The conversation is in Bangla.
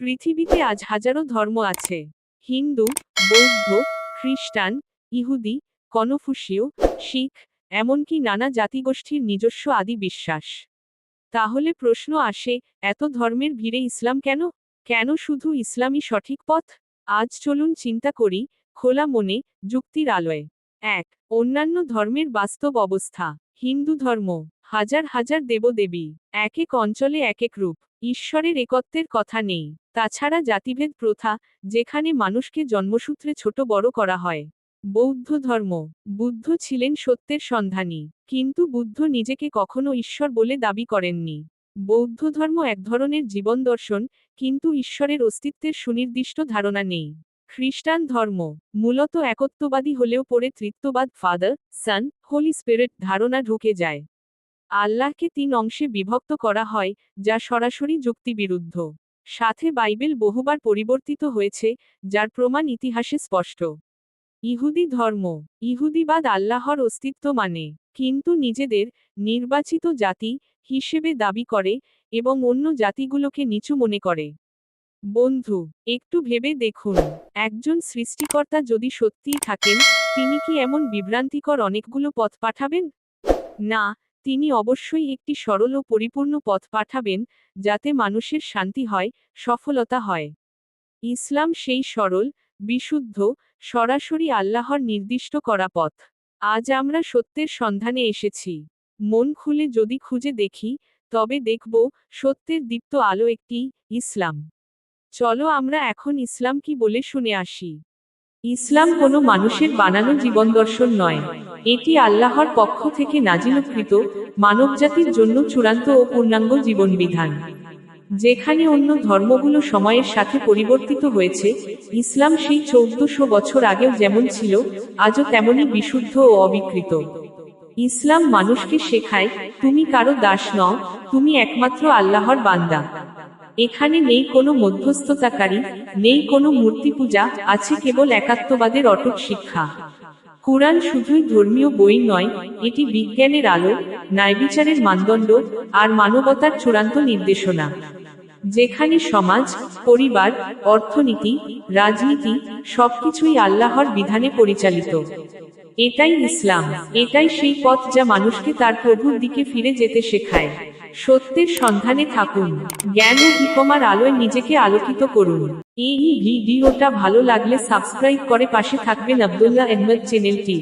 পৃথিবীতে আজ হাজারো ধর্ম আছে। হিন্দু, বৌদ্ধ, খ্রিস্টান, ইহুদি, কনফুসীয়, শিখ, এমনকি নানা জাতিগোষ্ঠীর নিজস্ব আদি বিশ্বাস। তাহলে প্রশ্ন আসে, এত ধর্মের ভিড়ে ইসলাম কেন? কেন শুধু ইসলামই সঠিক পথ? আজ চলুন চিন্তা করি, খোলা মনে, যুক্তির আলোয়। এক, অন্যান্য ধর্মের বাস্তব অবস্থা। হিন্দু ধর্ম, হাজার হাজার দেবদেবী এক এক অঞ্চলে এক এক রূপ। ঈশ্বরের একত্বের কথা নেই। তাছাড়া জাতিভেদ প্রথা, যেখানে মানুষকে জন্মসূত্রে ছোট বড় করা হয়। বৌদ্ধ ধর্ম, বুদ্ধ ছিলেন সত্যের সন্ধানী, কিন্তু বুদ্ধ নিজেকে কখনো ঈশ্বর বলে দাবি করেননি। বৌদ্ধ ধর্ম এক ধরনের জীবন দর্শন, কিন্তু ঈশ্বরের অস্তিত্বের সুনির্দিষ্ট ধারণা নেই। খ্রিস্টান ধর্ম, মূলত একত্ববাদী হলেও পরে তৃত্ববাদ, ফাদার, সান, হোলি স্পিরিট ধারণা ঢুকে যায়। আল্লাহকে তিন অংশে বিভক্ত করা হয়, যা সরাসরি যুক্তিবিরুদ্ধ। সাথে বাইবেল বহুবার পরিবর্তিত হয়েছে, যার প্রমাণ ইতিহাসে স্পষ্ট। ইহুদি ধর্ম, ইহুদিবাদ আল্লাহর অস্তিত্ব মানে কিন্তু নিজেদের নির্বাচিত জাতি হিসেবে দাবি করে এবং অন্য জাতিগুলোকে নিচু মনে করে। বন্ধু, একটু ভেবে দেখুন, একজন সৃষ্টিকর্তা যদি সত্যিই থাকেন, তিনি কি এমন বিভ্রান্তিকর অনেকগুলো পথ পাঠাবেন? না তিনি অবশ্যই একটি সরল ও পরিপূর্ণ পথ পাঠাবেন, যাতে মানুষের শান্তি হয়, সফলতা হয়। ইসলাম সেই সরল, বিশুদ্ধ, সরাসরি আল্লাহর নির্দিষ্ট করা পথ। আজ আমরা সত্যের সন্ধানে এসেছি। মন খুলে যদি খুঁজে দেখি, তবে দেখব, সত্যের দীপ্ত আলো একটি ইসলাম। চলো আমরা এখন ইসলাম কি বলে শুনে আসি। ইসলাম কোনো মানুষের বানানো জীবন দর্শন নয়। এটি আল্লাহর পক্ষ থেকে নাজিলকৃত মানবজাতির জন্য চূড়ান্ত ও পূর্ণাঙ্গ জীবন বিধান যেখানে অন্য ধর্মগুলো সময়ের সাথে পরিবর্তিত হয়েছে, ইসলাম সেই চৌদ্দশো বছর আগেও যেমন ছিল, আজও তেমনই বিশুদ্ধ ও অবিকৃত। ইসলাম মানুষকে শেখায়, তুমি কারও দাস নও, তুমি একমাত্র আল্লাহর বান্দা। এখানে নেই কোনো মধ্যস্থতাকারী, নেই কোনো মূর্তি পূজা আছে কেবল একাত্মবাদের অটুট শিক্ষা। কুরআন শুধুই ধর্মীয় বই নয়, এটি বিজ্ঞানের আলো, ন্যায়বিচারের মানদণ্ড, আর মানবতার চূড়ান্ত নির্দেশনা। যেখানে সমাজ, পরিবার, অর্থনীতি, রাজনীতি, সবকিছুই আল্লাহর বিধানে পরিচালিত। এটাই ইসলাম, এটাই সেই পথ যা মানুষকে তার প্রভুর দিকে ফিরে যেতে শেখায়। সত্যের সন্ধানে থাকুন, জ্ঞান ও হিকমার আলোয় নিজেকে আলোকিত করুন। এই ভিডিওটা ভালো লাগলে সাবস্ক্রাইব করে পাশে থাকবেন আবদুল্লাহ আহমদ চ্যানেলটি।